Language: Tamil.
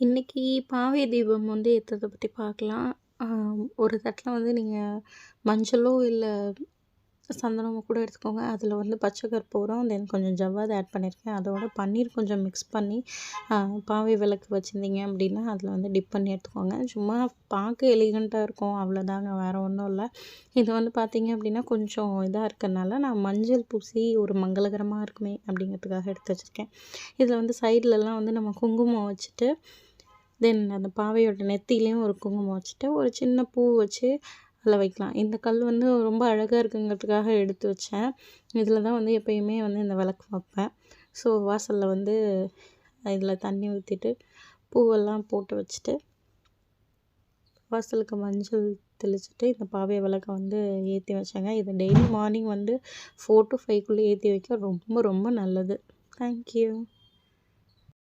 இன்றைக்கி பாவை தீபம் வந்து ஏற்றதை பற்றி பார்க்கலாம் ஒரு தட்டில் வந்து நீங்கள் மஞ்சளோ இல்லை சந்தனமோ கூட எடுத்துக்கோங்க. அதில் வந்து பச்சை கற்பூரம் தென் கொஞ்சம் ஜவ்வாது ஆட் பண்ணியிருக்கேன் அதோட பன்னீர் கொஞ்சம் மிக்ஸ் பண்ணி பாவை விளக்கு வச்சுருந்தீங்க அப்படின்னா அதில் வந்து டிப் பண்ணி எடுத்துக்கோங்க. சும்மா பார்க்க எலிகண்ட்டாக இருக்கும் அவ்வளோதாங்க வேறு ஒன்றும் இல்லை. இது வந்து பார்த்திங்க அப்படின்னா கொஞ்சம் இதாக இருக்கிறனால நான் மஞ்சள் பூசி ஒரு மங்களகரமாக இருக்குமே அப்படிங்கிறதுக்காக எடுத்து வச்சுருக்கேன். இதில் வந்து சைட்லலாம் வந்து நம்ம குங்குமம் வச்சுட்டு தென் அந்த பாவையோட நெத்திலையும் ஒரு குங்குமம் வச்சுட்டு ஒரு சின்ன பூ வச்சு அதில் வைக்கலாம். இந்த கல் வந்து ரொம்ப அழகாக இருக்குங்கிறதுக்காக எடுத்து வச்சேன். இதில் தான் வந்து எப்பயுமே வந்து இந்த விளக்கு வைப்பேன். ஸோ வாசலில் வந்து இதில் தண்ணி ஊற்றிட்டு பூவெல்லாம் போட்டு வச்சுட்டு வாசலுக்கு மஞ்சள் தெளிச்சுட்டு இந்த பாவை விளக்கை வந்து ஏற்றி வச்சேங்க. இது டெய்லி மார்னிங் வந்து ஃபோர் டு ஃபைவ்க்குள்ளே ஏற்றி வைக்க ரொம்ப ரொம்ப நல்லது. தேங்க்யூ